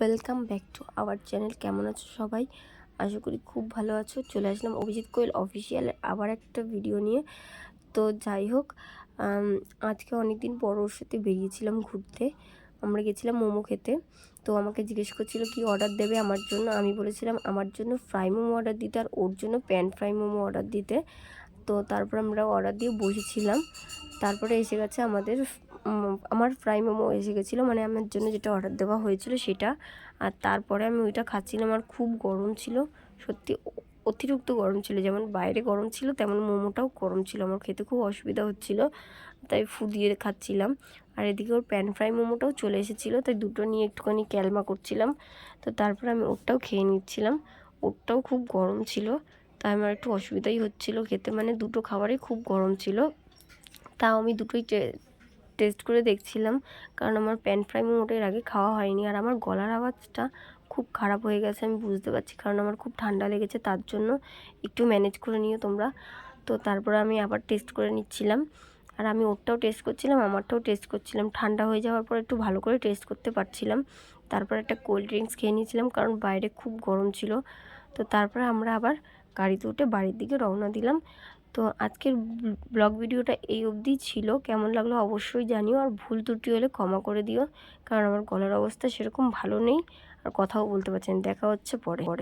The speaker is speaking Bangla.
Welcome back to our channel. কেমন আছো সবাই? আশা করি খুব ভালো আছো। চলে আসলাম অভিজিৎ কোয়েল অফিসিয়ালের আবার একটা ভিডিও নিয়ে। তো যাই হোক আজকে অনেক দিন পর ওর সাথে বেরিয়েছিলাম ঘুরতে। আমরা গেছিলাম মোমো খেতে। তো আমাকে জিজ্ঞেস করছিল, কি অর্ডার দেবে আমার জন্য? আমি বলেছিলাম, আমার জন্য ফ্রাই মোমো অর্ডার দিতে আর ওর জন্য প্যান ফ্রাই মোমো অর্ডার দিতে। তো তারপর আমরা অর্ডার দিয়ে বসেছিলাম। তারপরে এসে গেছে আমাদের আমার ফ্রাই মোমো এসে গেছিল মানে আমার জন্য যেটা অর্ডার দেওয়া হয়েছিল সেটা। আর তারপরে আমি ওইটা খাচ্ছিলাম, আর খুব গরম ছিল, সত্যি অতিরিক্ত গরম ছিল, যেমন বাইরে গরম ছিল, তেমন মোমোটাও গরম ছিল, আমার খেতে খুব অসুবিধা হচ্ছিল, তাই ফু দিয়ে খাচ্ছিলাম। আর এদিকে ওর প্যান ফ্রাই মোমোটাও চলে এসেছিল, তাই দুটো নিয়ে একটুখানি ক্যালমা করছিলাম, তো তারপর আমি ওরটাও খেয়ে নিচ্ছিলাম। ওরটাও খুব গরম ছিল, তাই আমার একটু অসুবিধাই হচ্ছিল খেতে মানে দুটো খাবারই খুব গরম ছিল। তাও আমি দুটোই টেস্ট করে দেখছিলাম, কারণ আমার প্যান ফ্রাই মোমোটা এর আগে খাওয়া হয়নি। আর আমার গলার আওয়াজটা খুব খারাপ হয়ে গেছে, আমি বুঝতে পারছি, কারণ আমার খুব ঠান্ডা লেগেছে, তার জন্য একটু ম্যানেজ করে নিও তোমরা। তো তারপরে আমি আবার টেস্ট করে নিচ্ছিলাম। আর আমি ওরটাও টেস্ট করছিলাম, আমারটাও টেস্ট করছিলাম। ঠান্ডা হয়ে যাওয়ার পর একটু ভালো করে টেস্ট করতে পারছিলাম। তারপর একটা কোল্ড ড্রিঙ্কস খেয়ে নিয়েছিলাম, কারণ বাইরে খুব গরম ছিল। তো তারপরে আমরা আবার গাড়িতে উঠে বাড়ির দিকে রওনা দিলাম। তো আজকের ব্লগ ভিডিওটা এই অবধি ছিল। কেমন লাগল অবশ্যই জানিও। আর ভুল ত্রুটি হলে ক্ষমা করে দিও। কারণ আমার গলার অবস্থা সেরকম ভালো নেই। আর কথাও বলতে পারছেন দেখা হচ্ছে পরে পরে।